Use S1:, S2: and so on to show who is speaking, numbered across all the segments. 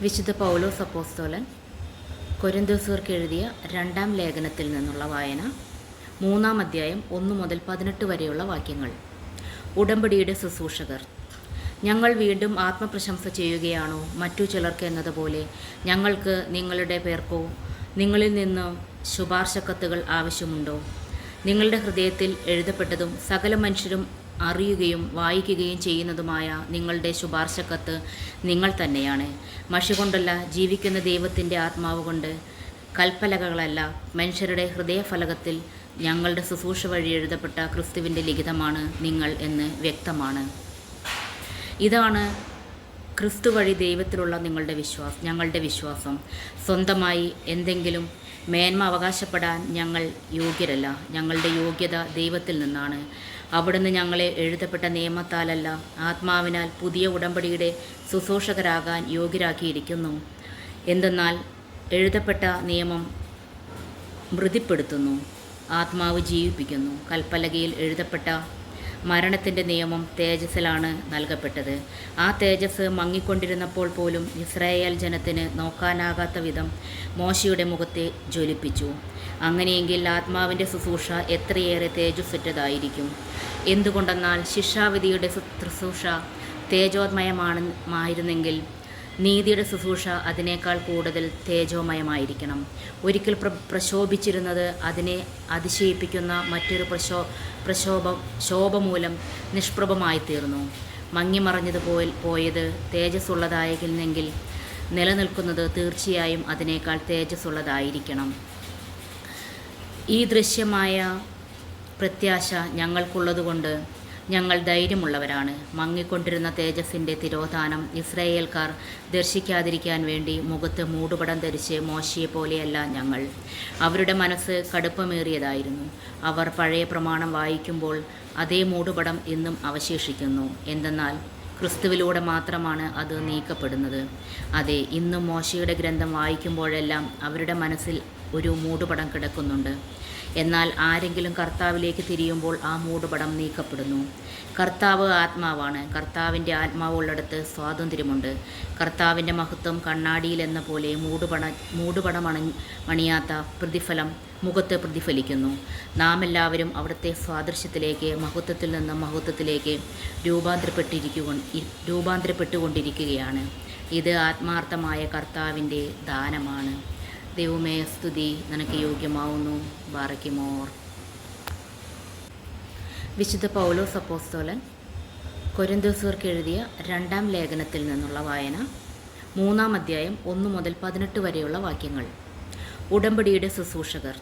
S1: വിശുദ്ധ പൗലോസ് അപ്പോസ്തോലൻ കൊരിന്തോസുകാർക്ക് എഴുതിയ രണ്ടാം ലേഖനത്തിൽ നിന്നുള്ള വായന മൂന്നാം അധ്യായം ഒന്ന് മുതൽ പതിനെട്ട് വരെയുള്ള വാക്യങ്ങൾ. ഉടമ്പടിയുടെ ശുശ്രൂഷകർ ഞങ്ങൾ വീണ്ടും ആത്മപ്രശംസ ചെയ്യുകയാണോ? മറ്റു ചിലർക്ക് എന്നതുപോലെ ഞങ്ങൾക്ക് നിങ്ങളുടെ പേർക്കോ നിങ്ങളിൽ നിന്ന് ശുപാർശ കത്തുകൾ ആവശ്യമുണ്ടോ? നിങ്ങളുടെ ഹൃദയത്തിൽ എഴുതപ്പെട്ടതും സകല മനുഷ്യരും അറിയുകയും വായിക്കുകയും ചെയ്യുന്നതുമായ നിങ്ങളുടെ ശുപാർശ കത്ത് നിങ്ങൾ തന്നെയാണ്. മഷി കൊണ്ടല്ല ജീവിക്കുന്ന ദൈവത്തിന്റെ ആത്മാവ് കൊണ്ട് കൽപ്പലകകളല്ല മനുഷ്യരുടെ ഹൃദയഫലകത്തിൽ ഞങ്ങളുടെ ശുശ്രൂഷ വഴി എഴുതപ്പെട്ട ക്രിസ്തുവിന്റെ ലിഖിതമാണ് നിങ്ങൾ എന്ന് വ്യക്തമാണ്. ഇതാണ് ക്രിസ്തു വഴി ദൈവത്തിലുള്ള നിങ്ങളുടെ വിശ്വാസം ഞങ്ങളുടെ വിശ്വാസം. സ്വന്തമായി എന്തെങ്കിലും മേന്മ അവകാശപ്പെടാൻ ഞങ്ങൾ യോഗ്യരല്ല. ഞങ്ങളുടെ യോഗ്യത ദൈവത്തിൽ നിന്നാണ്. അവിടുന്ന് ഞങ്ങളെ എഴുതപ്പെട്ട നിയമത്താലല്ല ആത്മാവിനാൽ പുതിയ ഉടമ്പടിയുടെ ശുശ്രൂഷകരാകാൻ യോഗ്യരാക്കിയിരിക്കുന്നു. എന്തെന്നാൽ എഴുതപ്പെട്ട നിയമം മൃതിപ്പെടുത്തുന്നു. ആത്മാവ് ജീവിപ്പിക്കുന്നു. കൽപ്പലകയിൽ എഴുതപ്പെട്ട മരണത്തിന്റെ നിയമം തേജസ്സിലാണ് നൽകപ്പെട്ടത്. ആ തേജസ് മങ്ങിക്കൊണ്ടിരുന്നപ്പോൾ പോലും ഇസ്രായേൽ ജനത്തിന് നോക്കാനാകാത്ത വിധം മോശയുടെ മുഖത്തെ ജ്വലിപ്പിച്ചു. അങ്ങനെയെങ്കിൽ ആത്മാവിന്റെ ശുശ്രൂഷ എത്രയേറെ തേജസ്സുറ്റതായിരിക്കും? എന്തുകൊണ്ടെന്നാൽ ശിക്ഷാവിധിയുടെ ശുശ്രൂഷ തേജോന്മയമാണ് മായിരുന്നെങ്കിൽ നീതിയുടെ ശുശ്രൂഷ അതിനേക്കാൾ കൂടുതൽ തേജോമയമായിരിക്കണം. ഒരിക്കൽ പ്ര പ്രശോഭിച്ചിരുന്നത് അതിനെ അതിശയിപ്പിക്കുന്ന മറ്റൊരു പ്രശോ പ്രശോഭ ശോഭ മൂലം നിഷ്പ്രഭമായി തീർന്നു മങ്ങിമറഞ്ഞത് പോയ പോയത് തേജസ്സുള്ളതായിരുന്നെങ്കിൽ നിലനിൽക്കുന്നത് തീർച്ചയായും അതിനേക്കാൾ തേജസ്സുള്ളതായിരിക്കണം. ഈ ദൃശ്യമായ പ്രത്യാശ ഞങ്ങൾക്കുള്ളതുകൊണ്ട് ഞങ്ങൾ ധൈര്യമുള്ളവരാണ്. മങ്ങിക്കൊണ്ടിരുന്ന തേജസിന്റെ തിരോധാനം ഇസ്രായേൽക്കാർ ദർശിക്കാതിരിക്കാൻ വേണ്ടി മുഖത്ത് മൂടുപടം ധരിച്ച് മോശിയെ പോലെയല്ല ഞങ്ങൾ. അവരുടെ മനസ്സ് കടുപ്പമേറിയതായിരുന്നു. അവർ പഴയ പ്രമാണം വായിക്കുമ്പോൾ അതേ മൂടുപടം ഇന്നും അവശേഷിക്കുന്നു. എന്തെന്നാൽ ക്രിസ്തുവിലൂടെ മാത്രമാണ് അത് നീക്കപ്പെടുന്നത്. അതെ ഇന്നും മോശയുടെ ഗ്രന്ഥം വായിക്കുമ്പോഴെല്ലാം അവരുടെ മനസ്സിൽ ഒരു മൂടുപടം കിടക്കുന്നുണ്ട്. എന്നാൽ ആരെങ്കിലും കർത്താവിലേക്ക് തിരിയുമ്പോൾ ആ മൂടുപടം നീക്കപ്പെടുന്നു. കർത്താവ് ആത്മാവാണ്. കർത്താവിന്റെ ആത്മാവുള്ളിടത്ത് സ്വാതന്ത്ര്യമുണ്ട്. കർത്താവിന്റെ മഹത്വം കണ്ണാടിയിൽ എന്ന പോലെ മൂടുപട മൂടുപടമണ മണിയാത്ത പ്രതിഫലം മുഖത്ത് പ്രതിഫലിക്കുന്നു. നാം എല്ലാവരും അവിടുത്തെ സ്വാദൃശ്യത്തിലേക്ക് മഹത്വത്തിൽ നിന്ന് മഹത്വത്തിലേക്ക് രൂപാന്തരപ്പെട്ടിരിക്കുക രൂപാന്തരപ്പെട്ടുകൊണ്ടിരിക്കുകയാണ്. ഇത് ആത്മാർത്ഥമായ കർത്താവിന്റെ ദാനമാണ്. ദൈവമേ സ്തുതി നിനക്ക് യോഗ്യമാവുന്നു. ബാറയ്ക്കുമോർ വിശുദ്ധ പൗലോ സപ്പോസ്തോലൻ കൊരിന്തോസുകർക്ക് എഴുതിയ രണ്ടാം ലേഖനത്തിൽ നിന്നുള്ള വായന മൂന്നാം അധ്യായം ഒന്ന് മുതൽ പതിനെട്ട് വരെയുള്ള വാക്യങ്ങൾ. ഉടമ്പടിയുടെ ശുശ്രൂഷകർ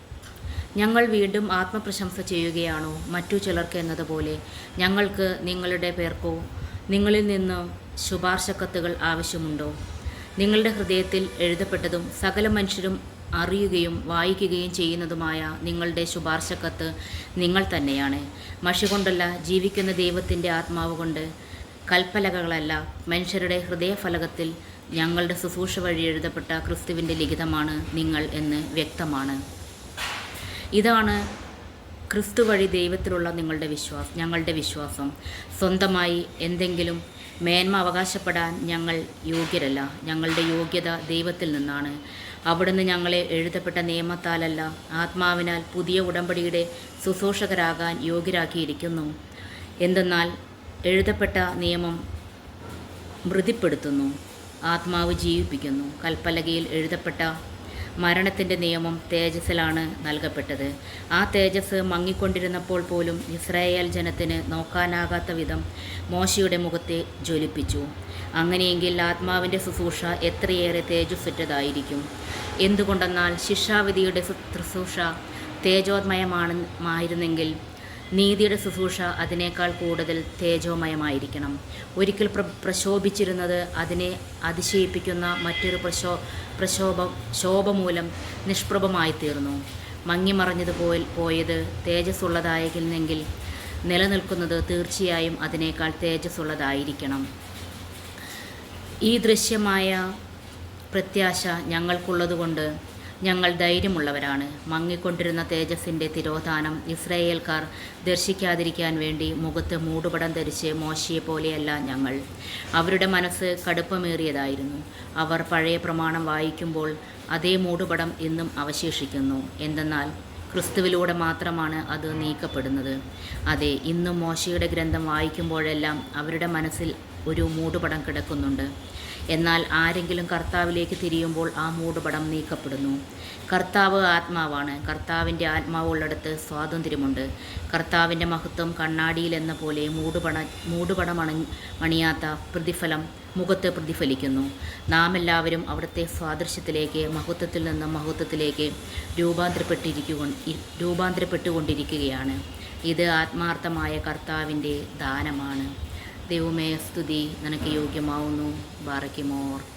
S1: ഞങ്ങൾ വീണ്ടും ആത്മപ്രശംസ ചെയ്യുകയാണോ? മറ്റു ചിലർക്ക് എന്നതുപോലെ ഞങ്ങൾക്ക് നിങ്ങളുടെ പേർക്കോ നിങ്ങളിൽ നിന്ന് ശുപാർശക്കത്തുകൾ ആവശ്യമുണ്ടോ? നിങ്ങളുടെ ഹൃദയത്തിൽ എഴുതപ്പെട്ടതും സകല മനുഷ്യരും അറിയുകയും വായിക്കുകയും ചെയ്യുന്നതുമായ നിങ്ങളുടെ ശുപാർശ കത്ത് നിങ്ങൾ തന്നെയാണ്. മഷി കൊണ്ടല്ല ജീവിക്കുന്ന ദൈവത്തിന്റെ ആത്മാവ് കൊണ്ട് കൽപ്പലകകളല്ല മനുഷ്യരുടെ ഹൃദയഫലകത്തിൽ ഞങ്ങളുടെ ശുശ്രൂഷ വഴി എഴുതപ്പെട്ട ക്രിസ്തുവിന്റെ ലിഖിതമാണ് നിങ്ങൾ എന്ന് വ്യക്തമാണ്. ഇതാണ് ക്രിസ്തു വഴി ദൈവത്തിലുള്ള നിങ്ങളുടെ വിശ്വാസം ഞങ്ങളുടെ വിശ്വാസം. സ്വന്തമായി എന്തെങ്കിലും മേന്മ അവകാശപ്പെടാൻ ഞങ്ങൾ യോഗ്യരല്ല. ഞങ്ങളുടെ യോഗ്യത ദൈവത്തിൽ നിന്നാണ്. അവിടുന്ന് ഞങ്ങളെ എഴുതപ്പെട്ട നിയമത്താലല്ല ആത്മാവിനാൽ പുതിയ ഉടമ്പടിയുടെ ശുശ്രൂഷകരാകാൻ യോഗ്യരാക്കിയിരിക്കുന്നു. എന്തെന്നാൽ എഴുതപ്പെട്ട നിയമം മൃതിപ്പെടുത്തുന്നു ആത്മാവ് ജീവിപ്പിക്കുന്നു. കൽപ്പലകയിൽ എഴുതപ്പെട്ട മരണത്തിന്റെ നിയമം തേജസ്സിലാണ് നൽകപ്പെട്ടത്. ആ തേജസ് മങ്ങിക്കൊണ്ടിരുന്നപ്പോൾ പോലും ഇസ്രായേൽ ജനത്തിന് നോക്കാനാകാത്ത വിധം മോശയുടെ മുഖത്തെ ജ്വലിപ്പിച്ചു. അങ്ങനെയെങ്കിൽ ആത്മാവിന്റെ ശുശ്രൂഷ എത്രയേറെ തേജസ്സുറ്റതായിരിക്കും? എന്തുകൊണ്ടെന്നാൽ ശിക്ഷാവിധിയുടെ ശുശ്രൂഷ തേജോന്മയമാണ് മായിരുന്നെങ്കിൽ നീതിയുടെ ശുശ്രൂഷ അതിനേക്കാൾ കൂടുതൽ തേജോമയമായിരിക്കണം. ഒരിക്കൽ പ്ര പ്രശോഭിച്ചിരുന്നത് അതിനെ അതിശയിപ്പിക്കുന്ന മറ്റൊരു പ്രശോ പ്രശോഭ ശോഭ മൂലം നിഷ്പ്രഭമായി തീർന്നു മങ്ങിമറഞ്ഞത് പോൽ പോയത് തേജസ്സുള്ളതായിരുന്നെങ്കിൽ നിലനിൽക്കുന്നത് തീർച്ചയായും അതിനേക്കാൾ തേജസ്സുള്ളതായിരിക്കണം. ഈ ദൃശ്യമായ പ്രത്യാശ ഞങ്ങൾക്കുള്ളതുകൊണ്ട് ഞങ്ങൾ ധൈര്യമുള്ളവരാണ്. മങ്ങിക്കൊണ്ടിരുന്ന തേജസിന്റെ തിരോധാനം ഇസ്രായേൽക്കാർ ദർശിക്കാതിരിക്കാൻ വേണ്ടി മുഖത്ത് മൂടുപടം ധരിച്ച് മോശിയെ പോലെയല്ല ഞങ്ങൾ. അവരുടെ മനസ്സ് കടുപ്പമേറിയതായിരുന്നു. അവർ പഴയ പ്രമാണം വായിക്കുമ്പോൾ അതേ മൂടുപടം ഇന്നും അവശേഷിക്കുന്നു. എന്തെന്നാൽ ക്രിസ്തുവിലൂടെ മാത്രമാണ് അത് നീക്കപ്പെടുന്നത്. അതെ ഇന്നും മോശയുടെ ഗ്രന്ഥം വായിക്കുമ്പോഴെല്ലാം അവരുടെ മനസ്സിൽ ഒരു മൂടുപടം കിടക്കുന്നുണ്ട്. എന്നാൽ ആരെങ്കിലും കർത്താവിലേക്ക് തിരിയുമ്പോൾ ആ മൂടുപടം നീക്കപ്പെടുന്നു. കർത്താവ് ആത്മാവാണ്. കർത്താവിന്റെ ആത്മാവുള്ളിടത്ത് സ്വാതന്ത്ര്യമുണ്ട്. കർത്താവിന്റെ മഹത്വം കണ്ണാടിയിലെന്ന പോലെ മൂടുപട മൂടുപടമണ മണിയാത്ത പ്രതിഫലം മുഖത്ത് പ്രതിഫലിക്കുന്നു. നാം എല്ലാവരും അവിടുത്തെ സ്വാദൃശ്യത്തിലേക്ക് മഹത്വത്തിൽ നിന്ന് മഹത്വത്തിലേക്ക് രൂപാന്തരപ്പെട്ടിരിക്കുക രൂപാന്തരപ്പെട്ടുകൊണ്ടിരിക്കുകയാണ്. ഇത് ആത്മാർത്ഥമായ കർത്താവിന്റെ ദാനമാണ്. ദൈവമേ സ്തുതി. നിനക്ക് യോഗ്യമാവുന്നു. ബാറയ്ക്കുമോർ